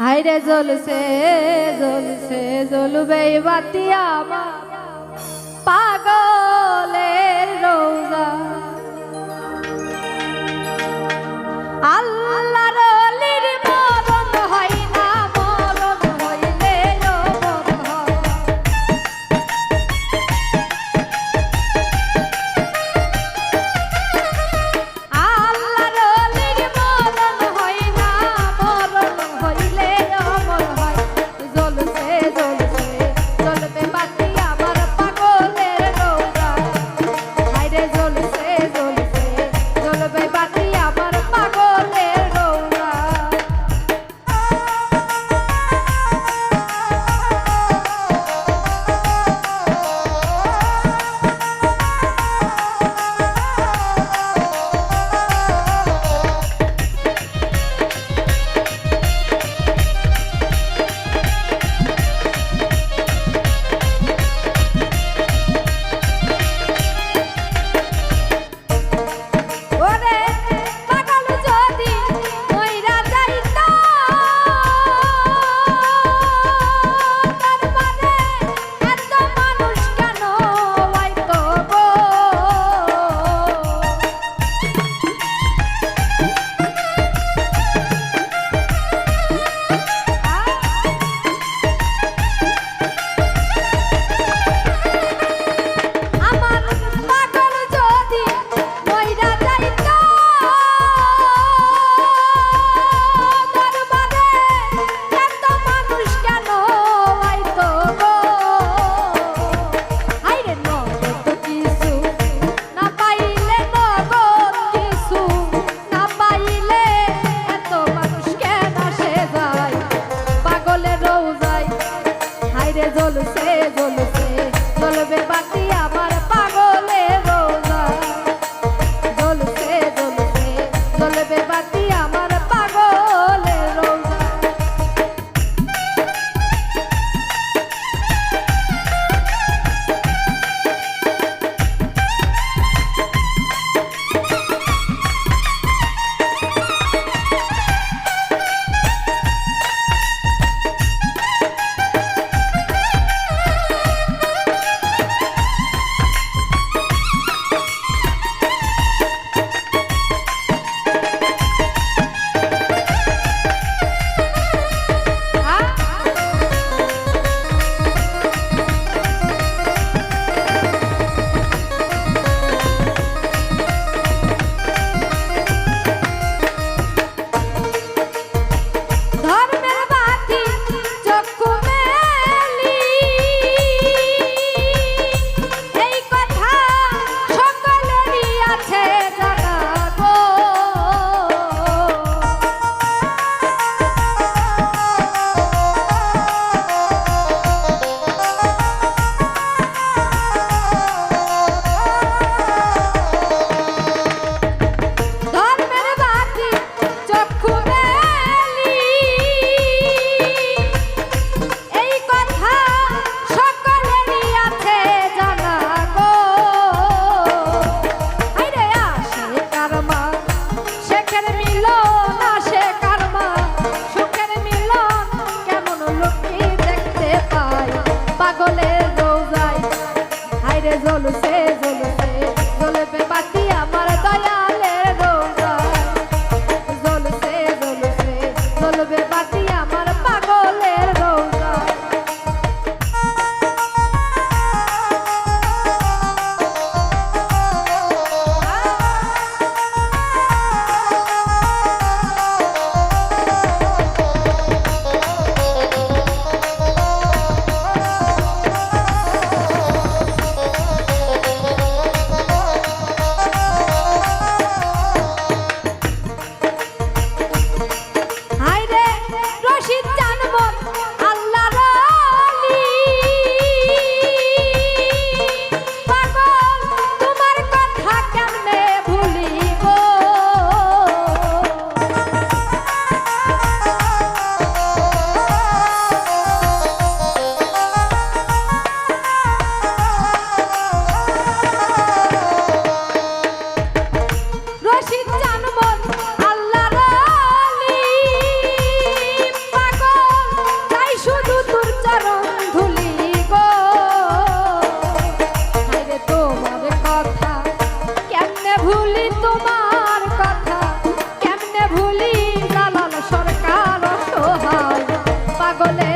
হাইরে জ্বলছে জ্বলছে জ্বলবে বাতি আমার। পাগলে রোজাই হাইরে জ্বলছে জ্বলছে জ্বলবে বাইরে জ্বলছে agora